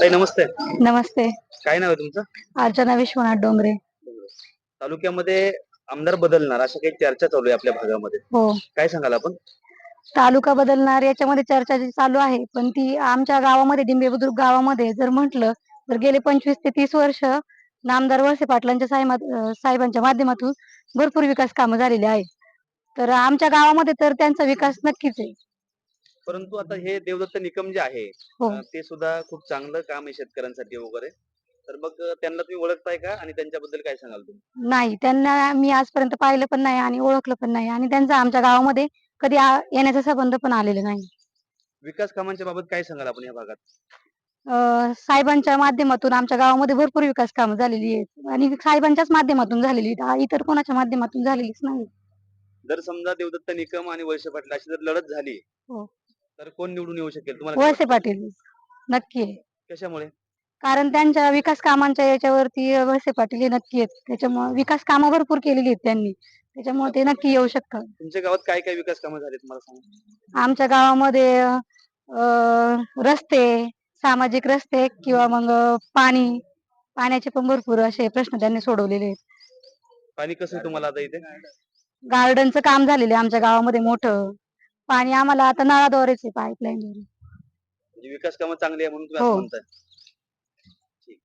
ताई नमस्ते. नमस्ते. काय नाव आहे तुमचं? अर्चना विश्वनाथ डोंगरे. तालुक्यामध्ये आमदार बदलणार अशा काही चर्चा चालू आहे आपल्या भागामध्ये. हो. काय सांगाल आपण? तालुका बदलणार याच्यामध्ये चर्चा जी चालू आहे पण ती आमच्या गावामध्ये डिंबे बुद्रुक गावामध्ये जर म्हटलं तर गेले पंचवीस ते तीस वर्ष नामदार वळसे पाटलांच्या साहेबांच्या माध्यमातून भरपूर विकास कामं झालेली आहेत. तर आमच्या गावामध्ये तर त्यांचा विकास नक्कीच आहे. परंतु आता हे देवदत्त निकम जे आहे हो. अं, ते सुद्धा खूप चांगलं काम आहे शेतकऱ्यांसाठी वगैरे. तर मग अं, त्यांना तुम्ही ओळखताय का? आणि त्यांच्याबद्दल काय सांगाल तुम्ही? नाही त्यांना मी आजपर्यंत पाहिलं पण नाही आणि ओळखलं पण नाही. आणि त्यांचा आमच्या गावामध्ये कधी आ- येण्याचा संबंध पण आलेला नाही. विकास कामांच्या बाबत काय सांगाल आपण या भागात? अं, साहेबांच्या माध्यमातून आमच्या गावामध्ये भरपूर विकास कामं झालेली आहेत. आणि साहेबांच्याच माध्यमातून झालेली आहेत. आ- इतर कोणाच्या माध्यमातून झालेलीच नाही. जर समजा देवदत्त निकम आणि पाटील अशी जर लढत झाली हो. तर कोण निवडून येऊ शकेल? तुम्हाला काय वळसे? पाटील. नक्की आहे. कशामुळे? कारण त्यांच्या विकास कामांच्या याच्यावरती वळसे पाटील हे नक्की आहेत. त्याच्यामुळे विकास कामं भरपूर केलेली आहेत त्यांनी. त्याच्यामुळे ते नक्की येऊ शकतात. तुमच्या गावात काय काय विकास कामं झालीत मला सांगा? आमच्या गावामध्ये अं, रस्ते सामाजिक रस्ते किंवा मग पाणी. पाण्याचे पण भरपूर असे प्रश्न त्यांनी सोडवलेले आहेत. पाणी कसं आहे तुम्हाला आता इथे? गार्डनचं काम झालेलं आहे आमच्या गावामध्ये मोठं. पाणी आम्हाला आता नळाद्वारेच आहे पाईपलाईन म्हणजे विकास कामं चांगली आहे म्हणून तुम्ही हो. असं म्हणताय